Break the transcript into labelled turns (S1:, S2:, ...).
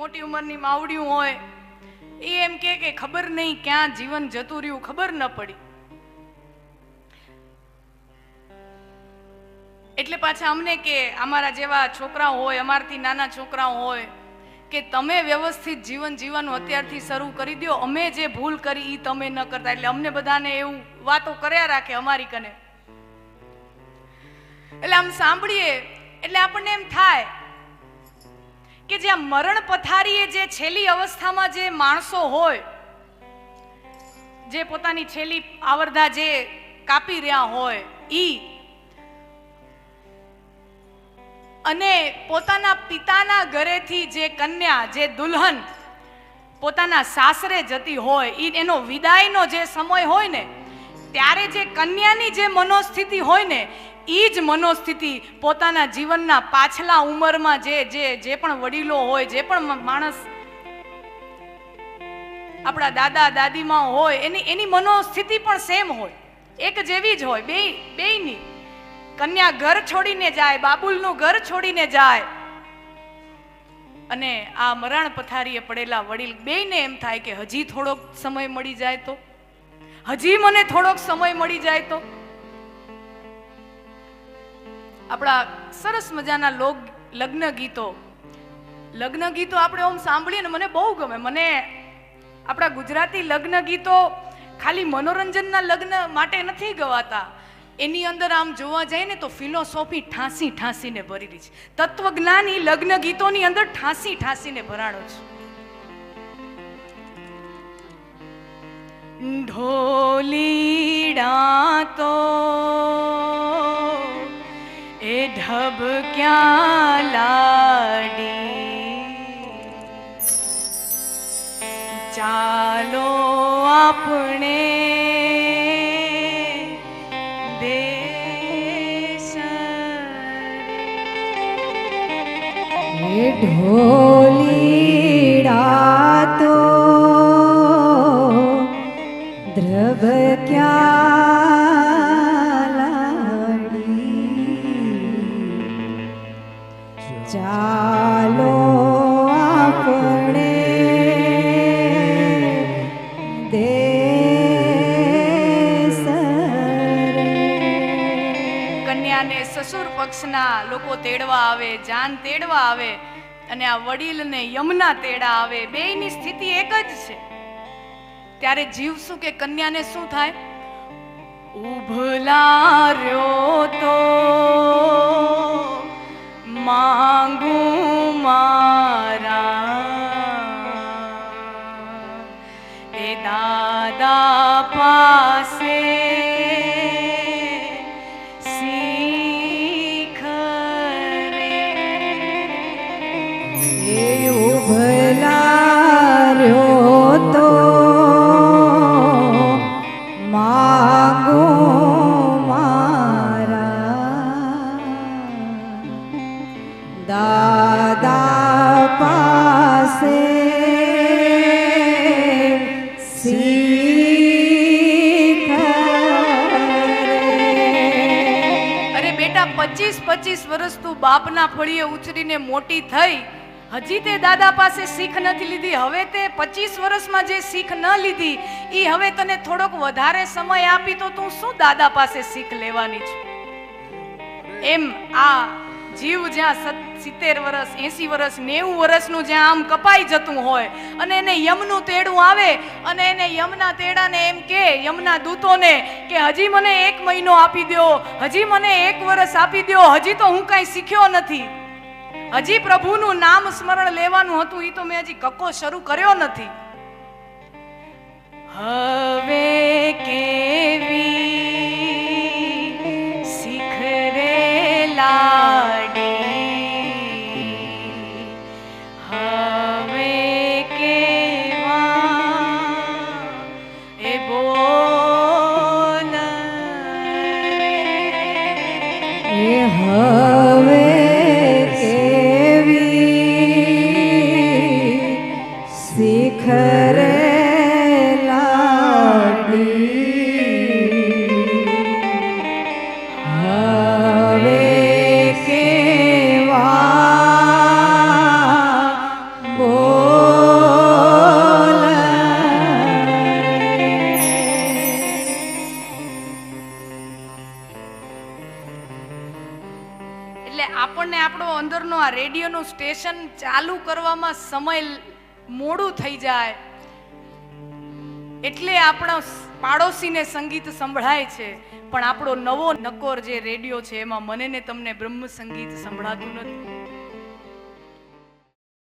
S1: મોટી ઉંમરની માવડિયું હોય, એ એમ કે કે ખબર નહીં ક્યાં જીવન જતું રહ્યું, ખબર ન પડી. એટલે પાછા અમને કે અમારા જેવા છોકરાઓ હોય, અમારથી નાના છોકરાઓ હોય, કે તમે વ્યવસ્થિત જીવન જીવવાનું અત્યારથી શરૂ કરી દો અમે જે ભૂલ કરી એ તમે ન કરતા. એટલે અમને બધાને એવું વાતો કર્યા રાખે અમારી કને. એટલે આમ સાંભળીએ, એટલે આપણને એમ થાય કે જ્યાં મરણ પથારીએ જે છેલ્લી અવસ્થામાં જે માણસો હોય, જે પોતાની છેલ્લી આવરદા જે કાપી રહ્યા હોય, ઈ અને પોતાના પિતાના ઘરેથી જે કન્યા, જે દુલ્હન પોતાના સાસરે જતી હોય, ઈ એનો વિદાયનો જે સમય હોય ને, ત્યારે જે કન્યાની જે મનોસ્થિતિ હોય ને એ જ મનોસ્થિતિ પોતાના જીવનના પાછલા ઉંમરમાં જે જે જે પણ વડીલો હોય, જે પણ માણસ આપણા દાદા, દાદીમાં હોય, એની એની મનોસ્થિતિ પણ સેમ હોય. એક જેવી જ હોય બે બેયની. કન્યા ઘર છોડીને જાય, બાબુલનું ઘર છોડીને જાય. અને આ મરણ પથારીએ પડેલા વડીલ, બેયને એમ થાય કે હજી થોડોક સમય મળી જાય તો. હજી મને થોડોક સમય મળી જાય તો. આપણા સરસ મજાના લોક લગ્ન ગીતો. લગ્ન ગીતો આપણે ઓમ સાંભળીએ ને મને બહુ ગમે. મને આપણા ગુજરાતી લગ્ન ગીતો ખાલી મનોરંજનના લગ્ન માટે નથી ગવાતા. એની અંદર આમ જોવા જાય ને તો ફિલોસોફી ઠાંસી ઠાંસીને ભરેલી છે. તત્વજ્ઞાન લગ્ન ગીતોની અંદર ઠાંસી ઠાંસીને ભરાણો છે. ઢોલીડા તો એ ઢબ ક્યાં લાડી ચાલો આપણે દેશ
S2: ચાલો આપણે દે
S1: કન્યાને સસુર પક્ષના લોકો તેડવા આવે, જાન તેડવા આવે, અને આ વડીલને યમના તેડા આવે, બેયની સ્થિતિ એક જ છે. ત્યારે જીવ શું કે કન્યાને શું થાય? ઉભલા રહ્યો તો માંગુ દાદા પાસે અરે બેટા, પચીસ પચીસ વર્ષ તું બાપના ફળીએ ઉછરીને મોટી થઈ. હજી તે દાદા પાસે શીખ નથી લીધી. હવે તે પચીસ વર્ષમાં જે શીખ ન લીધી એ હવે તને થોડોક વધારે સમય આપી તો તું શું દાદા પાસે શીખ લેવાની છે? એમ આ જીવ જ્યાં સિત્તેર વર્ષ એસી વર્ષ નેવું વર્ષનું જ્યાં આમ કપાઈ જતું હોય અને એને યમનું તેડું આવે અને એને યમના તેડાને એમ કે, યમના દૂતોને કે, હજી મને એક મહિનો આપી દ્યો, હજી મને એક વર્ષ આપી દ્યો, હજી તો હું કાંઈ શીખ્યો નથી. હજી પ્રભુનું નામ સ્મરણ લેવાનું હતું એ તો મેં હજી કક્કો શરૂ કર્યો નથી. હવે એ એટલે આપણને આપણો અંદરનો આ રેડિયોનું સ્ટેશન ચાલુ કરવામાં સમય મોડું થઈ જાય. એટલે આપણા પાડોશીને સંગીત સંભળાય છે. પણ આપણો નવો નકોર જે રેડિયો છે, એમાં મને ને તમને બ્રહ્મ સંગીત સંભળાતું નથી.